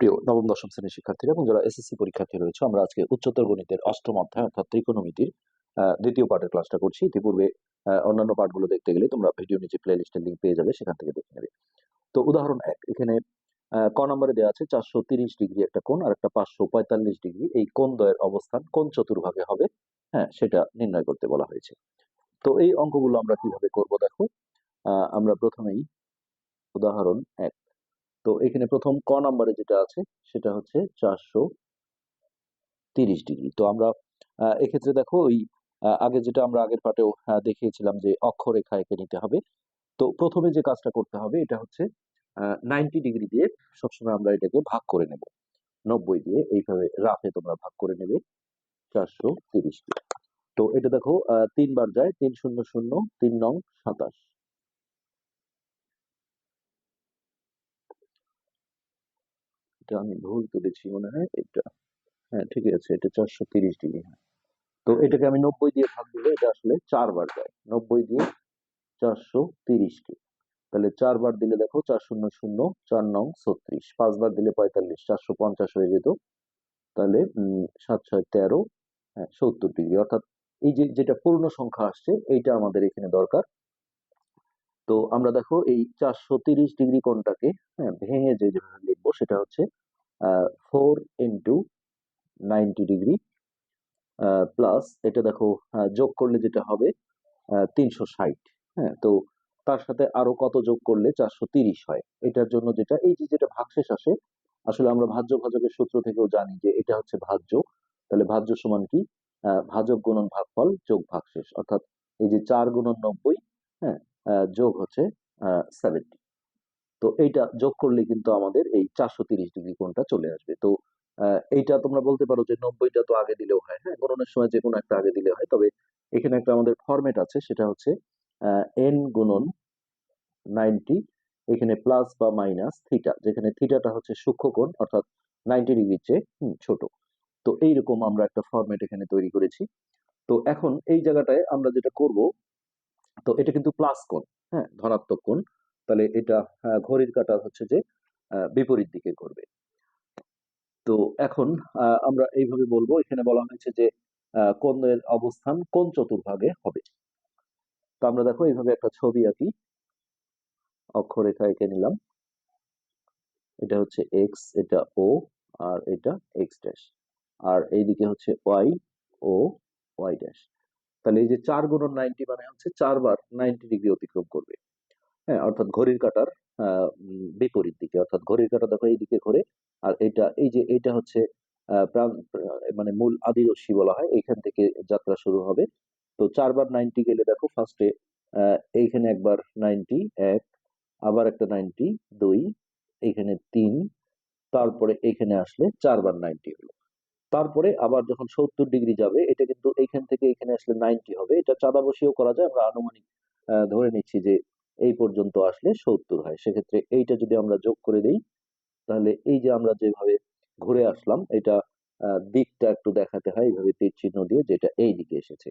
প্রিয় নবম, দশম শ্রেণির শিক্ষার্থীরা এবং যারা এসএসসি পরীক্ষার্থী রয়েছে, আমরা আজকে উচ্চতর গণিতের অষ্টম অধ্যায় অর্থাৎ ত্রিকোণমিতির দ্বিতীয় পার্টের ক্লাসটা করছি। ইতিপূর্বে অন্যান্য পার্টগুলো দেখতে গেলে তোমরা ভিডিও নিচে প্লে লিস্টের লিঙ্ক পেয়ে যাবে, সেখান থেকে দেখে নেবে। তো উদাহরণ এক, এখানে ক নম্বরে দেওয়া আছে চারশো তিরিশ ডিগ্রি একটা কোণ আর একটা পাঁচশো পঁয়তাল্লিশ ডিগ্রি। এই কোণ দ্বয়ের অবস্থান কোন চতুর্ভাগে হবে হ্যাঁ সেটা নির্ণয় করতে বলা হয়েছে। তো এই অঙ্কগুলো আমরা কীভাবে করব দেখো? আমরা প্রথমেই উদাহরণ এক তো এখানে প্রথম ক নম্বরে যেটা আছে, সেটা হচ্ছে চারশো তিরিশ ডিগ্রি। তো আমরা এক্ষেত্রে দেখো ওই আগে যেটা আমরা আগের পাটেও দেখিয়েছিলাম যে অক্ষরেখা এঁকে নিতে হবে। তো প্রথমে যে কাজটা করতে হবে, এটা হচ্ছে নাইনটি ডিগ্রি দিয়ে সবসময় আমরা এটাকে ভাগ করে নেব। নব্বই দিয়ে এইভাবে রাফে তোমরা ভাগ করে নেবে, চারশো তিরিশ তো এটা দেখো তিনবার যায়, তিন শূন্য শূন্য, তিন নং সাতাশ। এটা আমি ভুল তুলেছি মনে হয়, এটা হ্যাঁ ঠিক আছে, এটা চারশো তিরিশ ডিগ্রি হ্যাঁ। তো এটাকে আমি নব্বই দিয়ে ভাগ দিলে এটা আসলে চারবার যায়, নব্বই দিয়ে চারশো তিরিশকে তাহলে চারবার দিলে দেখো চার শূন্য শূন্য, চার নং ছত্রিশ, পাঁচবার দিলে পঁয়তাল্লিশ, চারশো পঞ্চাশ হয়ে যেত। তাহলে সাত, ছয়, তেরো হ্যাঁ সত্তর ডিগ্রি। অর্থাৎ এই যে, যেটা পূর্ণ সংখ্যা আসছে, এইটা আমাদের এখানে দরকার। তো আমরা দেখো এই চারশো তিরিশ ডিগ্রি কোণটাকে হ্যাঁ ভেঙে যে যেভাবে লিখব সেটা হচ্ছে four into ninety degree plus এটা দেখো যোগ করলে যেটা হবে তিনশো ষাট হ্যাঁ তো তার সাথে আরও কত যোগ করলে চারশো তিরিশ হয়? এটার জন্য যেটা, এই যে যেটা ভাগশেষ আসে, আসলে আমরা ভাজ্য ভাজকের সূত্র থেকেও জানি যে এটা হচ্ছে ভাজ্য, তাহলে ভাজ্য সমান কি? ভাজক গুণন ভাগফল যোগ ভাগশেষ, অর্থাৎ এই যে চার গুণন নব্বই হ্যাঁ যোগ হচ্ছে সেভেন্টি তো এইটা যোগ করলে কিন্তু আমাদের এই চারশো তিরিশ ডিগ্রি কোণটা চলে আসবে। তো এইটা তোমরা বলতে পারো যে নব্বইটা তো আগে দিলেও হয় হ্যাঁ? গণনের সময় যে কোনো একটা আগে দিলে হয়। তবে এখানে একটা আমাদের ফরম্যাট আছে, সেটা হচ্ছে এন গুণন নাইনটি এখানে প্লাস বা মাইনাস থিটা যেখানে থিটাটা হচ্ছে সূক্ষ্মকোণ অর্থাৎ নাইনটি ডিগ্রির চেয়ে ছোট। তো এইরকম আমরা একটা ফরম্যাট এখানে তৈরি করেছি। তো এখন এই জায়গাটায় আমরা যেটা করব তো এটা কিন্তু প্লাস কোণ হ্যাঁ? ধনাত্মক কোণ। তাহলে এটা আহ, ঘড়ির কাঁটা হচ্ছে যে বিপরীত দিকে করবে তো এখন আমরা এইভাবে বলব এখানে বলা হয়েছে যে কোণের অবস্থান কোন চতুর্ভাগে হবে। তো আমরা দেখো এইভাবে একটা ছবি আঁকি। অক্ষরেখা এঁকে নিলাম। এটা হচ্ছে এক্স এটা ও আর এটা এক্স ড্যাশ আর এইদিকে হচ্ছে ওয়াই ও ওয়াই ড্যাশ তাহলে এই যে চার গুণন নাইনটি মানে হচ্ছে চারবার নাইনটি ডিগ্রি অতিক্রম করবে। হ্যাঁ অর্থাৎ ঘড়ির কাটার বিপরীত দিকে। অর্থাৎ ঘড়ির কাঁটা দেখো এইদিকে ঘোরে আর এটা এই যে এটা হচ্ছে মানে মূল আদি রশ্মি বলা হয়, এইখান থেকে যাত্রা শুরু হবে। তো চারবার নাইনটি গেলে দেখো ফার্স্টে এইখানে একবার নাইনটি, এক, আবার একটা নাইনটি, দুই, এইখানে তিন, তারপরে এখানে আসলে চারবার নাইনটি হলো। তারপরে আবার যখন সত্তর ডিগ্রি যাবে, এটা কিন্তু এইখান থেকে এখানে আসলে নাইনটি হবে। এটা চাঁদা বসিয়েও করা যায়, আমরা আনুমানিক ধরে নিচ্ছি যে এই পর্যন্ত আসলে সত্তর হয়। সেক্ষেত্রে এইটা যদি আমরা যোগ করে দেই, তাহলে এই যে আমরা যেভাবে ঘুরে আসলাম, এটা দিকটা একটু দেখাতে হয়, এইভাবে তীর চিহ্ন দিয়ে যেটা এই দিকে এসেছে।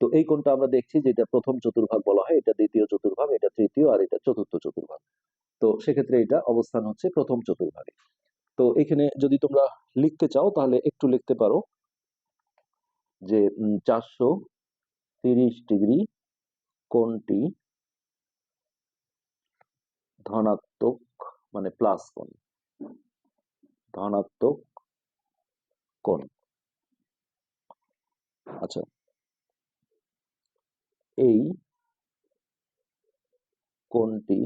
তো এই কোণটা আমরা দেখছি যে এটা প্রথম চতুর্ভাগ বলা হয়, এটা দ্বিতীয় চতুর্ভাগ, এটা তৃতীয়, আর এটা চতুর্থ চতুর্ভাগ। তো সেক্ষেত্রে এটা অবস্থান হচ্ছে প্রথম চতুর্ভাগে। তো এখানে যদি তোমরা লিখতে চাও, তাহলে একটু লিখতে পারো যে চারশো তিরিশ ডিগ্রি কোণটি ধনাত্মক মানে প্লাস কোণ, ধনাত্মক কোণ। আচ্ছা। এই কোণটি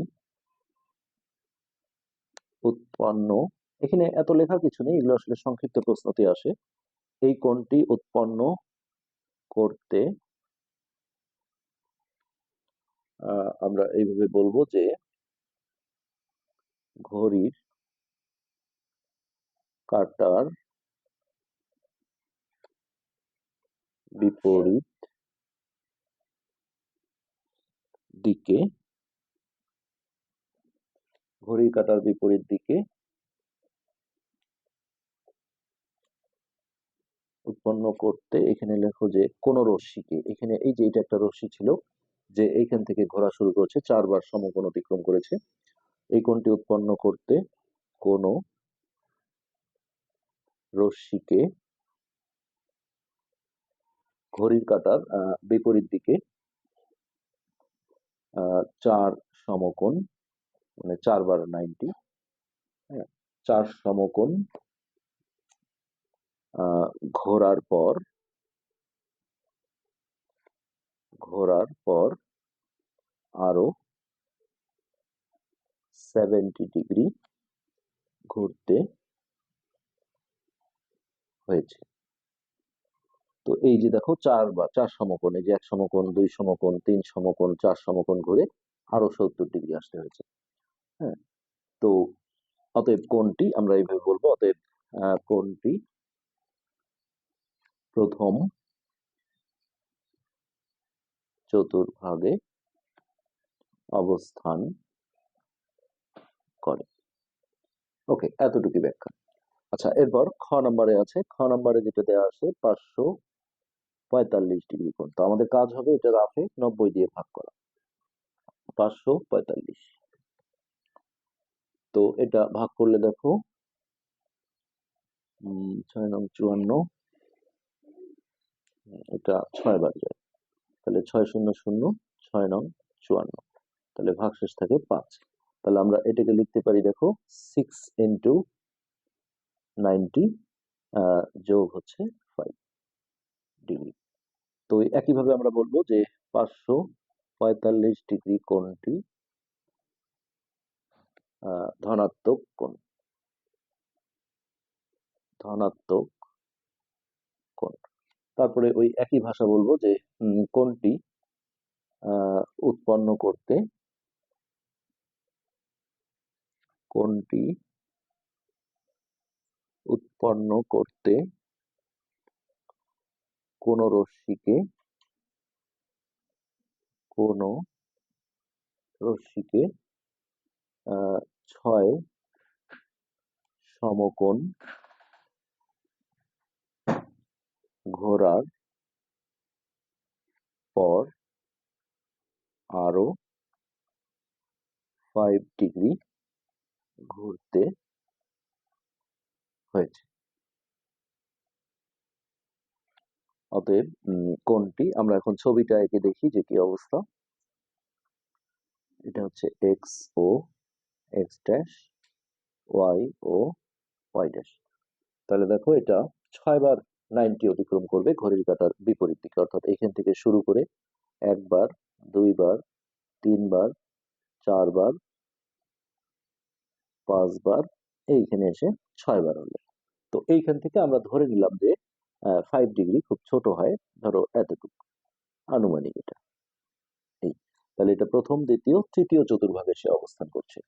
উৎপন্ন এখানে এত লেখার কিছু নেই, এগুলো আসলে সংক্ষিপ্ত প্রশ্নতে আসে। এই কোণটি উৎপন্ন করতে আমরা এইভাবে বলব যে ঘড়ির কাটার বিপরীত দিকে, ঘড়ির কাটার বিপরীত দিকে উৎপন্ন করতে এখানে লেখো যে, কোন রশ্মিকে। এখানে এই যে, এটা একটা রশ্মি ছিল যে, এইখান থেকে ঘোরা শুরু করেছে, চারবার সমকোণ অতিক্রম করেছে। এই কোণটি উৎপন্ন করতে কোন রশ্মিকে ঘড়ির কাঁটার বিপরীত দিকে চার সমকোণ মানে চার বার নাইনটি হ্যাঁ চার সমকোণ ঘোরার পর ঘোরার পর আরও সেভেন্টি ডিগ্রি ঘুরতে হয়েছে। তো এই যে দেখো চার বা, চার সমকোণ, এই যে এক সমকোণ, দুই সমকোণ, তিন সমকোণ, চার সমকোণ ঘুরে আরও সত্তর ডিগ্রি আসতে হয়েছে। হ্যাঁ তো অতএব কোনটি আমরা এইভাবে বলব? অতএব কোণটি প্রথম চতুর্ভাগে অবস্থান করে। ওকে এতটুকু ব্যাখ্যা। আচ্ছা এরপর খ নম্বরে আছে। খ নম্বরে যেটা দেওয়া আছে, পাঁচশো পঁয়তাল্লিশ ডিগ্রি কোণ। তো আমাদের কাজ হবে এটা রাফে নব্বই দিয়ে ভাগ করা। পাঁচশো পঁয়তাল্লিশ। তো এটা ভাগ করলে দেখো ছয় নং চুয়ান্ন এটা ছয় বার যায় তাহলে ছয় শূন্য শূন্য, ছয় নং, চুয়ান্ন। তাহলে ভাগশেষ থাকে পাঁচ। তাহলে আমরা এটাকে লিখতে পারি, দেখো সিক্স ইন্টু নাইনটি যোগ হচ্ছে ফাইভ ডিগ্রি তো একইভাবে আমরা বলব যে পাঁচশো পঁয়তাল্লিশ ডিগ্রি কোণটি ধনাত্মক কোণ। ধনাত্মক কোণ। তারপরে ওই একই ভাষা বলব যে কোনটি উৎপন্ন করতে কোনটি উৎপন্ন করতে কোন রশ্মিকে কোন রশ্মিকে ছয় সমকোণ ঘোরার পর আরও ফাইভ ডিগ্রি ঘুরতে হয়েছে। অতএব কোণটি আমরা এখন ছবিটা এঁকে দেখি যে কি অবস্থা। এটা হচ্ছে এক্স ও এক্স ড্যাশ ওয়াই ও ওয়াই ড্যাশ তাহলে দেখো এটা ছয় বার নাইনটি অতিক্রম করবে ঘড়ির কাঁটার বিপরীত দিকে। অর্থাৎ এখান থেকে শুরু করে একবার, দুইবার, তিনবার, চারবার, পাঁচবার, এইখানে এসে ছয়বার হলো। তো এইখান থেকে আমরা ধরে নিলাম যে ফাইভ ডিগ্রি খুব ছোট হয়, ধরো এতটুকু, আনুমানিক এটা। এই, তাহলে এটা প্রথম, দ্বিতীয়, তৃতীয়, চতুর্ভাগে সে অবস্থান করছে।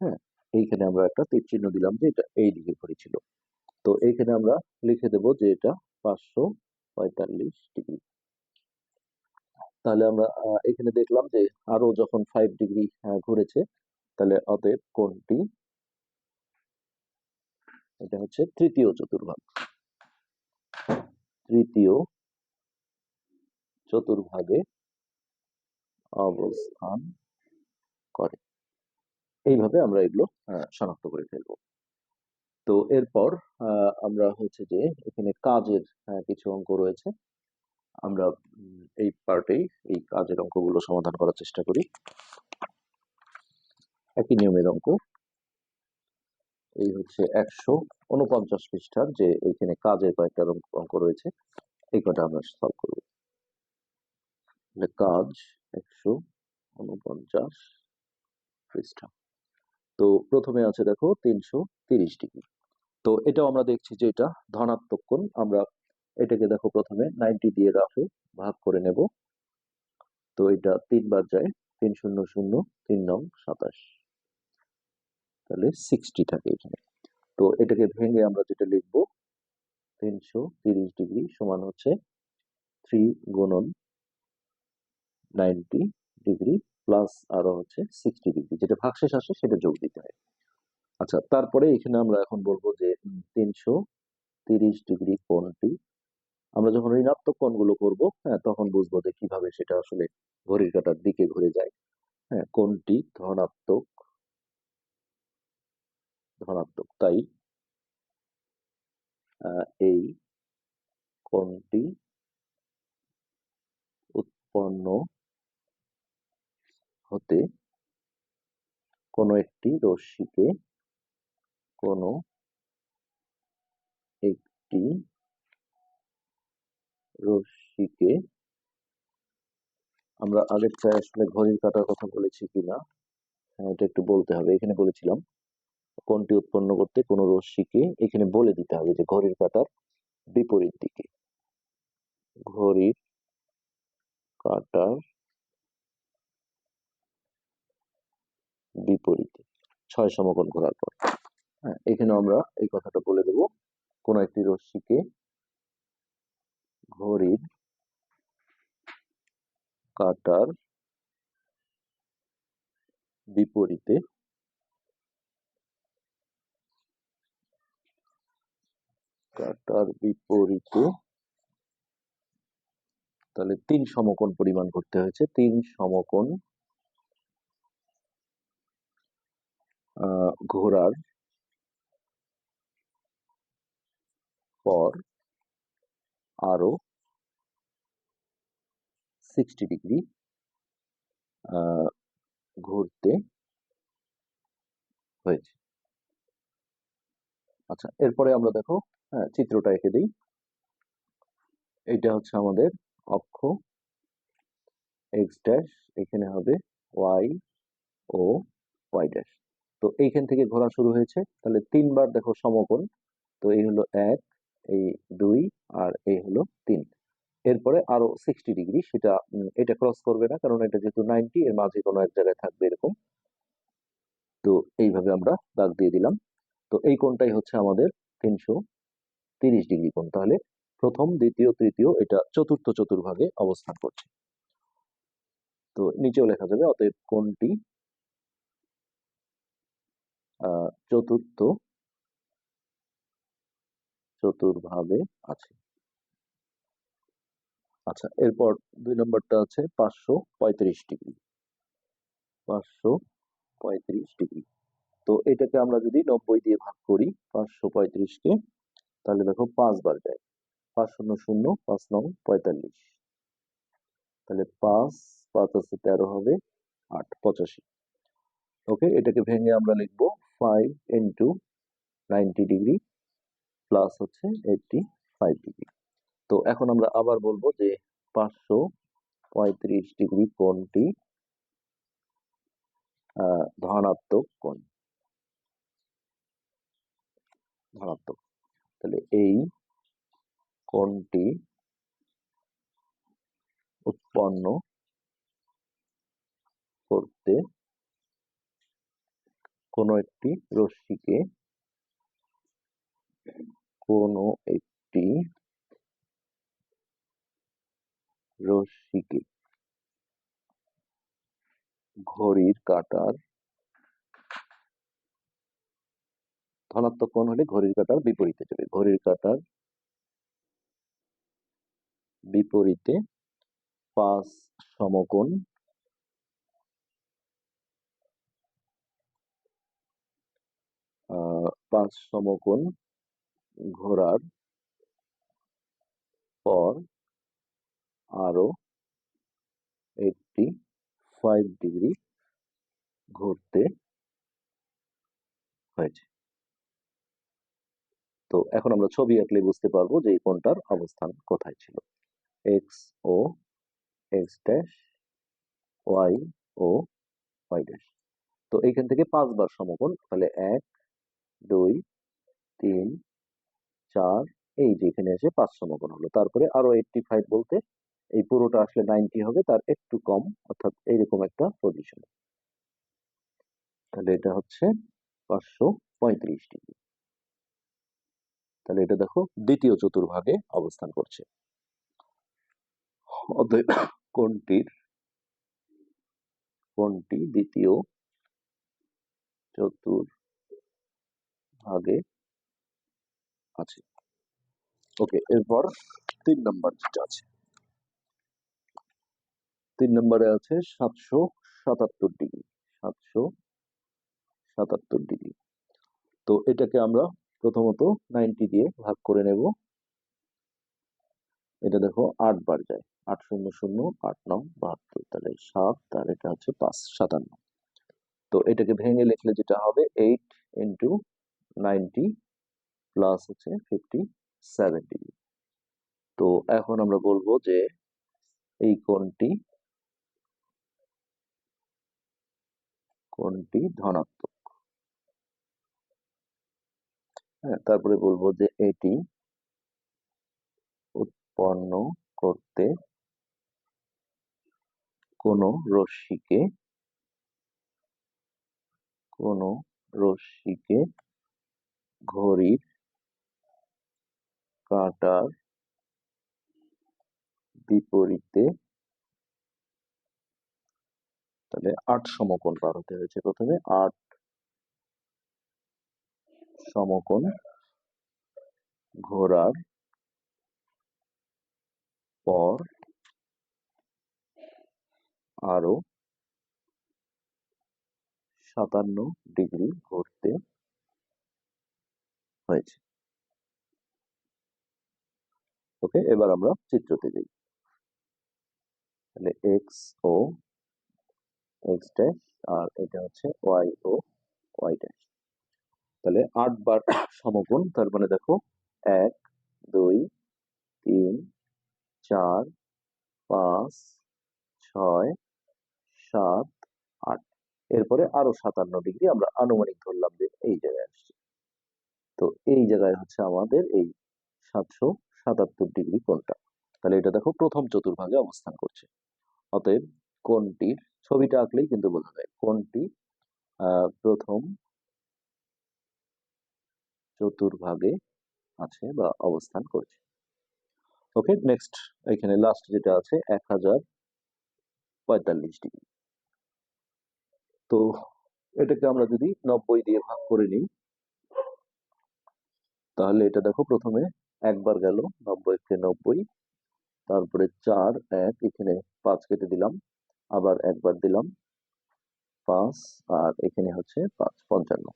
হ্যাঁ এইখানে আমরা একটা তীর চিহ্ন দিলাম যে এটা এই দিকে ঘড়ি ছিল তো এইখানে আমরা লিখে দেব যে এটা পাঁচশো পঁয়তাল্লিশ ডিগ্রি। তাহলে আমরা এখানে দেখলাম যে আরও যখন ফাইভ ডিগ্রি ঘুরেছে, তাহলে অতএব কোনটি? এটা হচ্ছে তৃতীয় চতুর্ভাগ। তৃতীয় চতুর্ভাগে অবস্থান করে। এইভাবে আমরা এগুলো শনাক্ত করে ফেলব। তো এরপর আমরা হচ্ছে যে এখানে কাজের কিছু অঙ্ক রয়েছে। আমরা এই পার্টেই এই কাজের অঙ্কগুলো সমাধান করার চেষ্টা করি। একই নিয়মের অঙ্ক। এই হচ্ছে একশো উনপঞ্চাশ পৃষ্ঠার যে এইখানে কাজের কয়েকটা অঙ্ক রয়েছে, এই কটা আমরা সলভ করব। কাজ একশো উনপঞ্চাশ পৃষ্ঠা। তো প্রথমে আছে দেখো তিনশো তিরিশ ডিগ্রি। তো এটাও আমরা দেখছি যে এটা ধনাত্মক কোণ। আমরা এটাকে দেখো প্রথমে নাইনটি দিয়ে রাফে ভাগ করে নেব। তো এটা তিনবার যায়, তিন শূন্য শূন্য, তিন নং সাতাশ। তাহলে সিক্সটি থাকে এখানে। তো এটাকে ভেঙে আমরা যেটা লিখব, তিনশো তিরিশ ডিগ্রি সমান হচ্ছে থ্রি গুণন নাইনটি ডিগ্রি প্লাস আরও হচ্ছে সিক্সটি ডিগ্রি। যেটা ভাগশেষ আসে সেটা যোগ দিতে হয়। আচ্ছা তারপরে এখানে আমরা এখন বলব যে তিনশো তিরিশ ডিগ্রি কোণটি। আমরা যখন ঋণাত্মক কোণগুলো করব হ্যাঁ তখন বুঝব যে কীভাবে সেটা আসলে ঘড়ির কাটার দিকে ঘুরে যায়। হ্যাঁ কোণটি ধনাত্মক ধনাত্মক, তাই এই কোণটি উৎপন্ন হতে কোনো একটি রশ্মিকে কোনো একটি রশ্মিকে আমরা আগেরটায় আসলে ঘড়ির কাটার কথা বলেছি কিনা হ্যাঁ এটা একটু বলতে হবে। এখানে বলেছিলাম, কোনটি উৎপন্ন করতে কোনো রশ্মিকে এখানে বলে দিতে হবে যে ঘড়ির কাটার বিপরীত দিকে। ঘড়ির কাটার বিপরীতে। ছয় সমকোণ ঘোরার পর। হ্যাঁ এখানে আমরা এই কথাটা বলে দেব। কোন একটি রশ্মিকে ঘড়ির কাটার বিপরীতে কাটার বিপরীতে তাহলে তিন সমকোণ পরিমাণ করতে হয়েছে। তিন সমকোণ ঘোরার পর আরও সিক্সটি ডিগ্রি ঘুরতে হয়েছে। আচ্ছা এরপরে আমরা দেখো হ্যাঁ চিত্রটা এঁকে দিই। এইটা হচ্ছে আমাদের অক্ষ। এক্স ড্যাশ এখানে হবে ওয়াই ও ওয়াই ড্যাশ তো এইখান থেকে ঘোরা শুরু হয়েছে। তাহলে তিনবার দেখো সমকোণ। তো এই হলো এক এই দুই আর এই হলো তিন। এরপরে আরও সিক্সটি ডিগ্রি সেটা এটা ক্রস করবে না, কারণ এটা যেহেতু নাইনটি এর মাঝে কোনো এক জায়গায় থাকবে এরকম। তো এইভাবে আমরা দাগ দিয়ে দিলাম। তো এই কোণটাই হচ্ছে আমাদের তিনশো তিরিশ ডিগ্রি কোণ। তাহলে প্রথম, দ্বিতীয়, তৃতীয় এটা চতুর্থ চতুর্ভাগে অবস্থান করছে। তো নিচেও লেখা যাবে, অতএব কোনটি চতুর্থ চতুর্ভাবে আছে। আচ্ছা এরপর দুই নম্বরটা আছে পাঁচশো পঁয়ত্রিশ ডিগ্রি। পাঁচশো পঁয়ত্রিশ ডিগ্রি। তো এটাকে আমরা যদি নব্বই দিয়ে ভাগ করি পাঁচশো পঁয়ত্রিশকে তাহলে দেখো পাঁচবার যায়। পাঁচ শূন্য শূন্য, পাঁচ নং পঁয়তাল্লিশ। তাহলে পাঁচ পাঁচ আছে তেরো হবে আট, পঁচাশি। ওকে, এটাকে ভেঙে আমরা লিখব five into ninety degree. Plus হচ্ছে এইটটি ফাইভ ডিগ্রি তো এখন আমরা আবার বলব যে পাঁচশো পঁয়ত্রিশ ডিগ্রি আহ, ধনাত্মক কোণ। ধনাত্মক। তাহলে এই কোণটি উৎপন্ন করতে কোনো একটি রশ্মিকে কোনো একটি রশ্মিকে ঘড়ির কাঁটার, ধনাত্মক কোণ হলে ঘড়ির কাটার বিপরীতে যাবে ঘড়ির কাঁটার বিপরীতে পাঁচ সমকোণ পাঁচ সমকোণ ঘোরার পর আরও এইটটি ফাইভ ডিগ্রি ঘুরতে হয়েছে। তো এখন আমরা ছবি আঁকলে বুঝতে পারব যে এই কোণটার অবস্থান কোথায় ছিল। এক্স ও এক্স ড্যাশ ওয়াই ও ওয়াই ড্যাশ তো এইখান থেকে পাঁচবার সমকোণ, তাহলে এক, দুই, তিন চার, এই যে এখানে এসে পাঁচ সমকোণ হলো। তারপরে আরও এইটটি ফাইভ বলতে এই পুরোটা আসলে নাইনটি হবে, তার একটু কম, অর্থাৎ এইরকম একটা পজিশন তাহলে এটা হচ্ছে পাঁচশো পঁয়ত্রিশ ডিগ্রি। তাহলে এটা দেখো দ্বিতীয় চতুর্ভাগে অবস্থান করছে। কোণটির কোণটি দ্বিতীয় চতুর্ভাগে আছে। ওকে, এরপর তিন নম্বর যেটা আছে। তিন নম্বরে আছে সাতশো সাতাত্তর ডিগ্রি, সাতশো সাতাত্তর ডিগ্রি। তো এটাকে আমরা প্রথমত নাইনটি দিয়ে ভাগ করে নেব। এটা দেখো আট বার যায়, আট শূন্য শূন্য, আট নং, বাহাত্তর। তাহলে সাত আর এটা হচ্ছে পাঁচ, সাতান্ন। তো এটাকে ভেঙে লিখলে যেটা হবে, এইট ইন্টু নাইনটি প্লাস হচ্ছে ফিফটি সেভেন ডিগ্রি তো এখন আমরা বলব যে এই কোণটি কোণটি ধনাত্মক। হ্যাঁ তারপরে বলব যে এটি উৎপন্ন করতে কোনো রশ্মিকে কোনো রশ্মিকে ঘড়ির কাঁটার বিপরীতে তাহলে আট সমকোণ পার হতে হয়েছে প্রথমে, আট সমকোণ ঘোরার পর আরও সাতান্ন ডিগ্রি ঘুরতে হয়েছে। ওকে, এবার আমরা চিত্রতে যাই তাহলে এক্স ও এক্স ড্যাশ আর এটা হচ্ছে ওয়াই ও ওয়াই ড্যাশ তাহলে আট বার সমকোণ, তার মানে দেখো এক, দুই, তিন, চার, পাঁচ, ছয়, সাত, আট। এরপরে আরও সাতান্ন ডিগ্রি আমরা আনুমানিক ধরলাম যে এই জায়গায় আসছে। তো এই জায়গায় হচ্ছে আমাদের এই সাতশো সাতাত্তর ডিগ্রি কোনটা? তাহলে এটা দেখো প্রথম চতুর্ভাগে অবস্থান করছে। অতএব কোণটির ছবিটা আঁকলেই কিন্তু বোঝা যায়। কোনটি? প্রথম চতুর্ভাগে আছে বা অবস্থান করছে। ওকে নেক্সট এখানে লাস্ট যেটা আছে, এক হাজার পঁয়তাল্লিশ ডিগ্রি তো এটাকে আমরা যদি নব্বই দিয়ে ভাগ করে নিই, তাহলে এটা দেখো প্রথমে একবার গেল, নব্বই কে নব্বই। তারপরে চার, এক, এখানে পাঁচ কেটে দিলাম। আবার একবার দিলাম, পাঁচ, আর এখানে হচ্ছে পাঁচ, পঞ্চান্ন।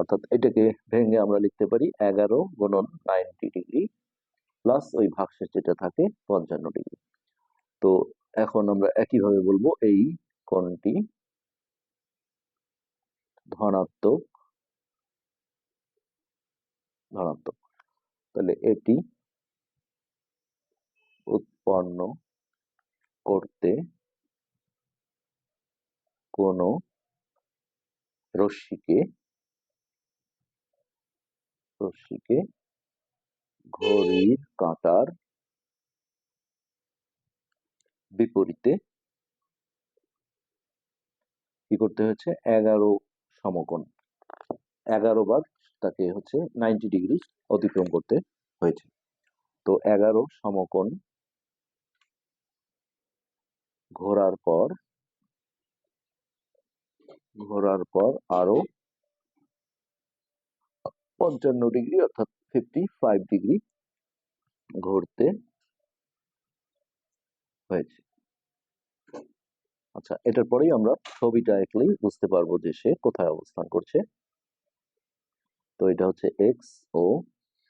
অর্থাৎ এটাকে ভেঙে আমরা লিখতে পারি এগারো গুণন নাইনটি ডিগ্রি প্লাস ওই ভাগশেষ যেটা থাকে পঞ্চান্ন ডিগ্রি। তো এখন আমরা একইভাবে বলব এই কোণটি ধনাত্মক ধনাত্মক। তাহলে এটি উৎপন্ন করতে কোনো রশ্মিকে রশ্মিকে ঘড়ির কাঁটার বিপরীতে কি করতে হয়েছে? এগারো সমকোণ। এগারো বার তাকে হচ্ছে নাইনটি ডিগ্রি অতিক্রম করতে হয়েছে। তো এগারো সমকোণ ঘোরার পর ঘোরার পর আরও পঞ্চান্ন ডিগ্রি অর্থাৎ ফিফটি ফাইভ ডিগ্রি ঘুরতে হয়েছে। আচ্ছা এটার পরেই আমরা ছবিটা আঁকলেই বুঝতে পারব যে সে কোথায় অবস্থান করছে। তো এটা হচ্ছে এক্স ও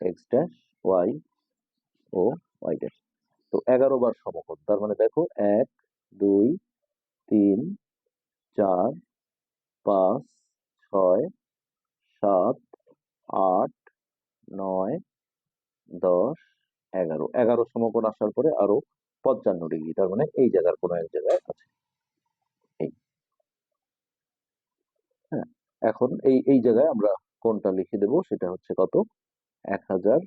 এক্স ড্যাশ ওয়াই ও ওয়াই ড্যাশ তো এগারো বার সমকোণ, তার মানে দেখো এক, দুই, তিন, চার, পাঁচ, ছয়, সাত, আট, নয়, দশ, এগারো। এগারো সমকোণ আসার পরে আরও পঞ্চান্ন ডিগ্রি, তার মানে এই জায়গার কোনো এক জায়গায় আছে। এই। হ্যাঁ এখন এই এই জায়গায় আমরা কোনটা লিখে দেব? সেটা হচ্ছে কত? এক হাজার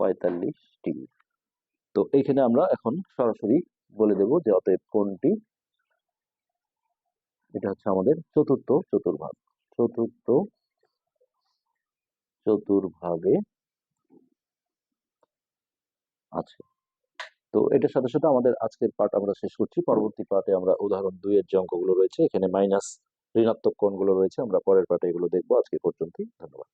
পঁয়তাল্লিশ ডিগ্রি তো এইখানে আমরা এখন সরাসরি বলে দেব যে অতএব কোনটি? এটা হচ্ছে আমাদের চতুর্থ চতুর্ভাগ। চতুর্থ চতুর্ভাগে আছে। তো এটার সাথে সাথে আমাদের আজকের পাঠ আমরা শেষ করছি। পরবর্তী পার্টে আমরা উদাহরণ দুই এর যে অঙ্কগুলো রয়েছে, এখানে মাইনাস ঋণাত্মক কোণগুলো রয়েছে আমরা পরের পাঠে এগুলো দেখব। আজকে পর্যন্তই ধন্যবাদ।